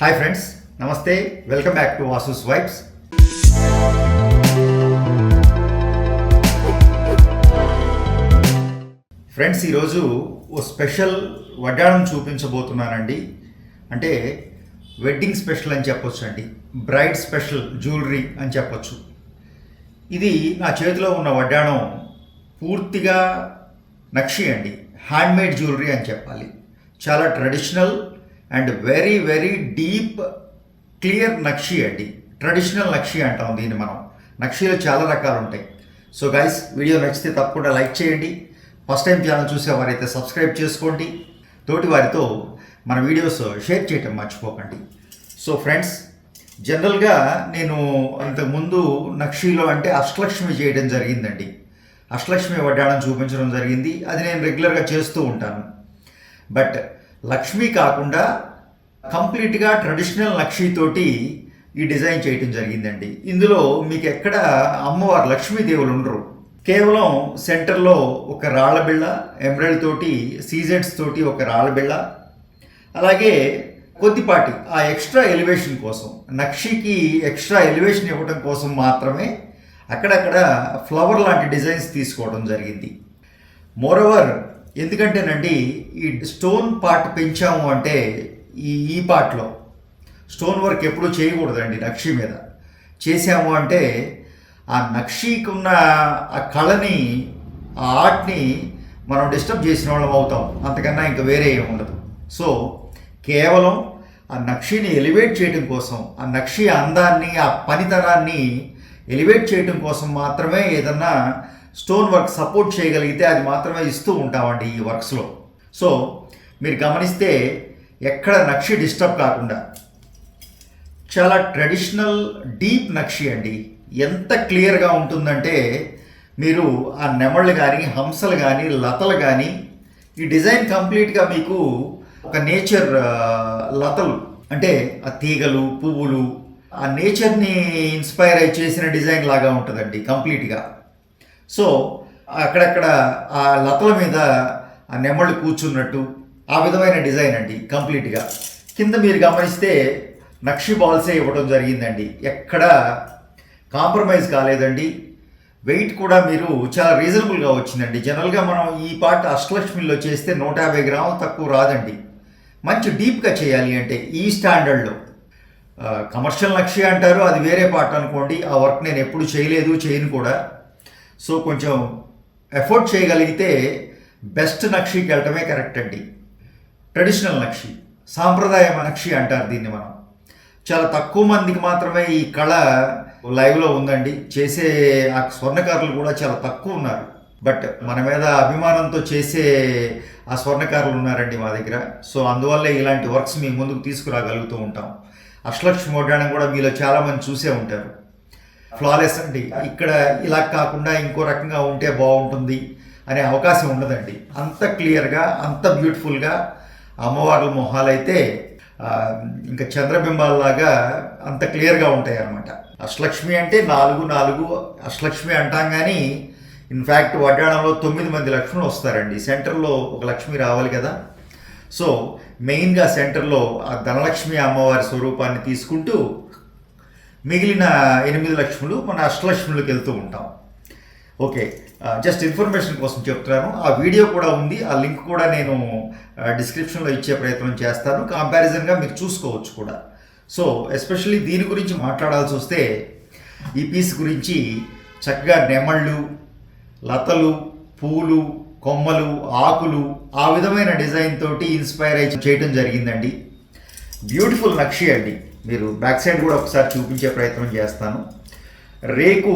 Hi friends నమస్తే welcome back to Vasu's vibes friends ఈరోజు ఓ స్పెషల్ వడ్డాణం చూపించబోతున్నానండి. అంటే వెడ్డింగ్ స్పెషల్ అని చెప్పొచ్చు అండి బ్రైడ్ స్పెషల్ జ్యువెలరీ అని చెప్పొచ్చు. ఇది నా చేతిలో ఉన్న వడ్డాణం పూర్తిగా నక్షి అండి. హ్యాండ్మేడ్ జ్యువెలరీ అని చెప్పాలి. చాలా traditional and very very deep clear నక్షి అండి. ట్రెడిషనల్ నక్షి అంటాం దీన్ని మనం. నక్షీలో చాలా రకాలు ఉంటాయి. సో గైస్ వీడియో నచ్చితే తప్పకుండా లైక్ చేయండి. ఫస్ట్ టైం ఛానల్ చూసేవారైతే సబ్స్క్రైబ్ చేసుకోండి. తోటి వారితో మన వీడియోస్ షేర్ చేయటం మర్చిపోకండి. సో ఫ్రెండ్స్ జనరల్గా నేను ఇంతకుముందు నక్షిలో అంటే అష్టలక్ష్మి చేయడం జరిగిందండి. అష్టలక్ష్మి వడ్డాణం చూపించడం జరిగింది. అది నేను రెగ్యులర్గా చేస్తూ ఉంటాను. బట్ లక్ష్మి కాకుండా కంప్లీట్గా ట్రెడిషనల్ లక్ష్మీతోటి ఈ డిజైన్ చేయటం జరిగిందండి. ఇందులో మీకు ఎక్కడ అమ్మవారు లక్ష్మీదేవులు ఉండరు. కేవలం సెంటర్లో ఒక రాళ్ళ బిళ్ళ తోటి సీజన్స్ తోటి ఒక రాళ్ళ బిళ్ళ. అలాగే కొద్దిపాటి ఆ ఎక్స్ట్రా ఎలివేషన్ కోసం నక్షికి ఎక్స్ట్రా ఎలివేషన్ ఇవ్వడం కోసం మాత్రమే అక్కడక్కడ ఫ్లవర్ లాంటి డిజైన్స్ తీసుకోవడం జరిగింది. మోరవర్ ఎందుకంటేనండి ఈ స్టోన్ పార్ట్ పెంచాము అంటే ఈ ఈ పార్ట్లో స్టోన్ వర్క్ ఎప్పుడూ చేయకూడదండి నక్షి మీద. చేసాము అంటే ఆ నక్షికి ఉన్న ఆ కళని ఆ ఆర్ట్ని మనం డిస్టర్బ్ చేసిన వాళ్ళం అవుతాం. అంతకన్నా ఇంకా వేరే ఏమి ఉండదు. సో కేవలం ఆ నక్షిని ఎలివేట్ చేయడం కోసం ఆ నక్షి అందాన్ని ఆ పనితనాన్ని ఎలివేట్ చేయడం కోసం మాత్రమే ఏదన్నా స్టోన్ వర్క్ సపోర్ట్ చేయగలిగితే అది మాత్రమే ఇస్తూ ఉంటామండి ఈ వర్క్స్లో. సో మీరు గమనిస్తే ఎక్కడ నక్షి డిస్టర్బ్ కాకుండా చాలా ట్రెడిషనల్ డీప్ నక్షి అండి. ఎంత క్లియర్గా ఉంటుందంటే మీరు ఆ నెమళ్ళు కానీ హంసలు కానీ లతలు కానీ ఈ డిజైన్ కంప్లీట్గా మీకు ఒక నేచర్ లతలు అంటే ఆ తీగలు పువ్వులు ఆ నేచర్ని ఇన్స్పైర్ అయి చేసిన డిజైన్ లాగా ఉంటుందండి కంప్లీట్గా. సో అక్కడక్కడ ఆ లతల మీద ఆ నెమళ్ళు కూర్చున్నట్టు ఆ విధమైన డిజైన్ అండి కంప్లీట్గా. కింద మీరు గమనిస్తే నక్షి బాల్సే ఇవ్వడం జరిగిందండి. ఎక్కడ కాంప్రమైజ్ కాలేదండి. వెయిట్ కూడా మీరు చాలా రీజనబుల్గా వచ్చిందండి. జనరల్గా మనం ఈ పాట అష్టలక్ష్మిలో చేస్తే నూట యాభై గ్రాములు తక్కువ రాదండి. మంచి డీప్గా చేయాలి అంటే ఈ స్టాండర్డ్లో. కమర్షియల్ నక్షి అంటారు అది వేరే పాట అనుకోండి ఆ వర్క్ నేను ఎప్పుడు చేయలేదు చేయను కూడా. సో కొంచెం ఎఫోర్డ్ చేయగలిగితే బెస్ట్ నక్షికి వెళ్ళటమే కరెక్ట్ అండి. ట్రెడిషనల్ నక్షి సాంప్రదాయ నక్షి అంటారు దీన్ని మనం. చాలా తక్కువ మందికి మాత్రమే ఈ కళ లైవ్లో ఉందండి. చేసే ఆ స్వర్ణకారులు కూడా చాలా తక్కువ ఉన్నారు. బట్ మన మీద అభిమానంతో చేసే ఆ స్వర్ణకారులు ఉన్నారండి మా దగ్గర. సో అందువల్లే ఇలాంటి వర్క్స్ మీ ముందుకు తీసుకురాగలుగుతూ ఉంటాం. అష్టలక్ష్మి వడ్డాణం కూడా మీలో చాలామంది చూసే ఉంటారు. ఫ్లాలెస్ అండి. ఇక్కడ ఇలా కాకుండా ఇంకో రకంగా ఉంటే బాగుంటుంది అనే అవకాశం ఉండదండి. అంత క్లియర్గా అంత బ్యూటిఫుల్గా అమ్మవార్ల మొహాలైతే ఇంకా చంద్రబింబాలలాగా అంత క్లియర్గా ఉంటాయి అన్నమాట అష్టలక్ష్మి అంటే నాలుగు నాలుగు అష్టలక్ష్మి అంటాం కానీ ఇన్ఫ్యాక్ట్ వడ్డాణంలో తొమ్మిది మంది లక్ష్ములు వస్తారండి. సెంటర్లో ఒక లక్ష్మి రావాలి కదా. సో మెయిన్గా సెంటర్లో ఆ ధనలక్ష్మి అమ్మవారి స్వరూపాన్ని తీసుకుంటూ మిగిలిన ఎనిమిది లక్ష్ములు మన అష్టలక్ష్ములకు వెళ్తూ ఉంటాం. ఓకే జస్ట్ ఇన్ఫర్మేషన్ కోసం చెప్తున్నాను. ఆ వీడియో కూడా ఉంది. ఆ లింక్ కూడా నేను డిస్క్రిప్షన్లో ఇచ్చే ప్రయత్నం చేస్తాను. కంపారిజన్గా మీరు చూసుకోవచ్చు కూడా. సో ఎస్పెషల్లీ దీని గురించి మాట్లాడాల్సి వస్తే ఈ పీస్ గురించి చక్కగా నెమళ్ళు లతలు పూలు కొమ్మలు ఆకులు ఆ విధమైన డిజైన్ తోటి ఇన్స్పైర్ అయి చేయడం జరిగిందండి. బ్యూటిఫుల్ నక్షి అండి. మీరు బ్యాక్ సైడ్ కూడా ఒకసారి చూపించే ప్రయత్నం చేస్తాను. రేకు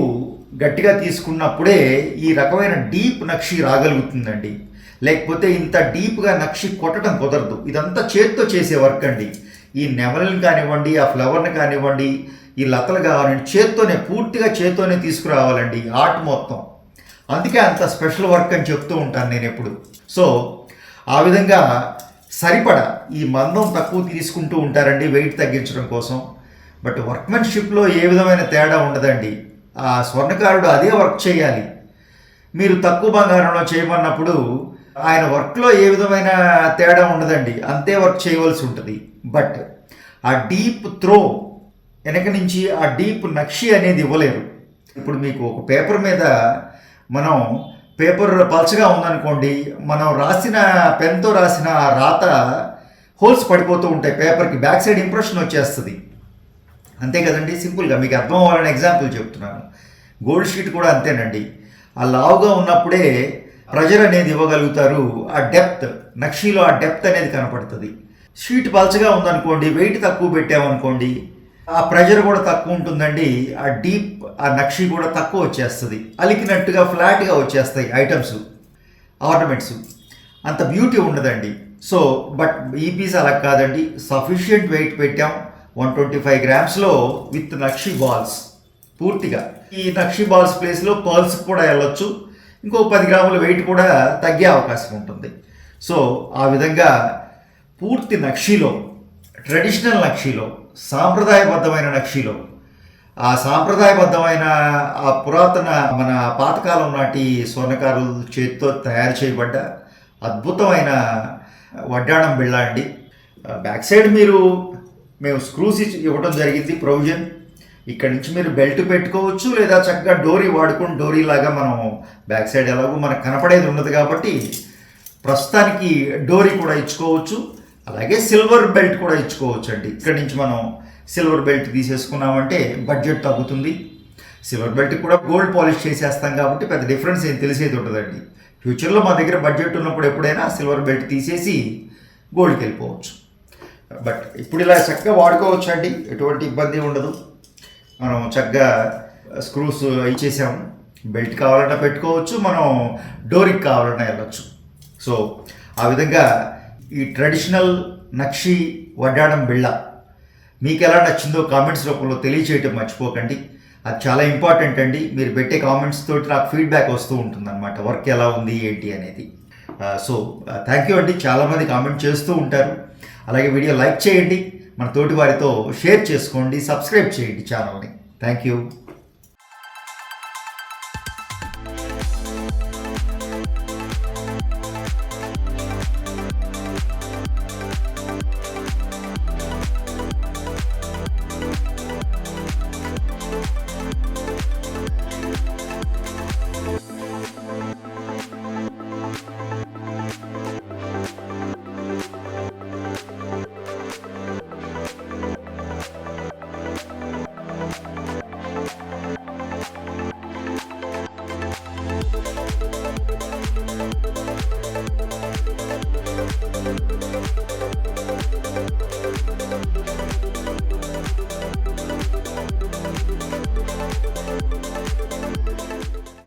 గట్టిగా తీసుకున్నప్పుడే ఈ రకమైన డీప్ నక్షి రాగలుగుతుందండి. లేకపోతే ఇంత డీప్గా నక్షి కొట్టడం కుదరదు. ఇదంతా చేత్తో చేసే వర్క్ అండి. ఈ నెమలని కానివ్వండి ఆ ఫ్లవర్ని కానివ్వండి ఈ లతలు కావాలండి చేత్తోనే పూర్తిగా చేత్తోనే తీసుకురావాలండి ఆర్ట్ మొత్తం. అందుకే అంత స్పెషల్ వర్క్ అని చెప్తూ ఉంటాను నేను ఎప్పుడు. సో ఆ విధంగా సరిపడా ఈ మందం తక్కువ తీసుకుంటూ ఉంటారండి వెయిట్ తగ్గించడం కోసం. బట్ వర్క్మెన్షిప్లో ఏ విధమైన తేడా ఉండదండి. ఆ స్వర్ణకారుడు అదే వర్క్ చేయాలి. మీరు తక్కువ బంగారంలో చేయమన్నప్పుడు ఆయన వర్క్లో ఏ విధమైన తేడా ఉండదండి. అంతే వర్క్ చేయవలసి ఉంటుంది. బట్ ఆ డీప్ త్రో వెనక నుంచి ఆ డీప్ నక్షి అనేది ఇవ్వలేరు. ఇప్పుడు మీకు ఒక పేపర్ మీద మనం పేపర్ పలుచగా ఉందనుకోండి మనం రాసిన పెన్తో రాసిన రాత హోల్స్ పడిపోతూ ఉంటాయి పేపర్కి బ్యాక్ సైడ్ ఇంప్రెషన్ వచ్చేస్తుంది. అంతే కదండి సింపుల్గా మీకు అర్థం అవ్వాలని ఎగ్జాంపుల్ చెప్తున్నాను. గోల్డ్ షీట్ కూడా అంతేనండి. ఆ లావుగా ఉన్నప్పుడే ప్రెజర్ అనేది ఇవ్వగలుగుతారు ఆ డెప్త్ నక్షీలో ఆ డెప్త్ అనేది కనపడుతుంది. షీట్ పలచగా ఉందనుకోండి వెయిట్ తక్కువ పెట్టామనుకోండి ఆ ప్రెజర్ కూడా తక్కువ ఉంటుందండి. ఆ డీప్ ఆ నక్షి కూడా తక్కువ వచ్చేస్తుంది. అలికినట్టుగా ఫ్లాట్గా వచ్చేస్తాయి ఐటమ్స్ ఆర్నమెంట్స్. అంత బ్యూటీ ఉండదండి. సో బట్ ఈ పీస్ అలా కాదండి. సఫిషియంట్ వెయిట్ పెట్టాం. వన్ ట్వంటీ ఫైవ్ గ్రామ్స్లో విత్ నక్షి బాల్స్ పూర్తిగా. ఈ నక్షి బాల్స్ ప్లేస్లో పర్ల్స్ కూడా వెళ్ళొచ్చు. ఇంకో పది గ్రాముల వెయిట్ కూడా తగ్గే అవకాశం ఉంటుంది. సో ఆ విధంగా పూర్తి నక్షిలో ట్రెడిషనల్ నక్షిలో సాంప్రదాయబద్ధమైన నక్షీలో ఆ సాంప్రదాయబద్ధమైన ఆ పురాతన మన పాతకాలం నాటి స్వర్ణకారుల చేతితో తయారు చేయబడ్డ అద్భుతమైన వడ్డాణం బిళ్ళ అండి. బ్యాక్ సైడ్ మీరు మేము స్క్రూస్ ఇవ్వడం జరిగింది ప్రొవిజన్. ఇక్కడ నుంచి మీరు బెల్ట్ పెట్టుకోవచ్చు లేదా చక్కగా డోరీ వాడుకుని డోరీ లాగా మనం బ్యాక్ సైడ్ ఎలాగో మనకు కనపడేది ఉన్నది కాబట్టి ప్రస్తుతానికి డోరీ కూడా ఇచ్చుకోవచ్చు. అలాగే సిల్వర్ బెల్ట్ కూడా ఇచ్చుకోవచ్చు అండి ఇక్కడ నుంచి మనం సిల్వర్ బెల్ట్ తీసేసుకున్నామంటే బడ్జెట్ తగ్గుతుంది. సిల్వర్ బెల్ట్ కూడా గోల్డ్ పాలిష్ చేసేస్తాం కాబట్టి పెద్ద డిఫరెన్స్ ఏం తెలిసేది ఉంటుందండి ఫ్యూచర్లో మా దగ్గర బడ్జెట్ ఉన్నప్పుడు ఎప్పుడైనా సిల్వర్ బెల్ట్ తీసేసి గోల్డ్కి వెళ్ళిపోవచ్చు. బట్ ఇప్పుడు ఇలా చక్కగా వాడుకోవచ్చు అండి ఎటువంటి ఇబ్బంది ఉండదు. మనం చక్కగా స్క్రూస్ ఇచ్చేసాము బెల్ట్ కావాలన్నా పెట్టుకోవచ్చు. మనం డోరికి కావాలన్నా వెళ్ళొచ్చు. సో ఆ విధంగా ఈ ట్రెడిషనల్ నక్షి వడ్డాడం బిళ్ళ. మీకు ఎలా నచ్చిందో కామెంట్స్ రూపంలో తెలియచేయటం మర్చిపోకండి. అది చాలా ఇంపార్టెంట్ అండి. మీరు పెట్టే కామెంట్స్ తోటి నాకు ఫీడ్బ్యాక్ వస్తూ ఉంటుంది అనమాట వర్క్ ఎలా ఉంది ఏంటి అనేది. సో థ్యాంక్ యూ అండి. చాలామంది కామెంట్ చేస్తూ ఉంటారు. అలాగే వీడియో లైక్ చేయండి. మన తోటి వారితో షేర్ చేసుకోండి. సబ్స్క్రైబ్ చేయండి ఛానల్ని. Thank you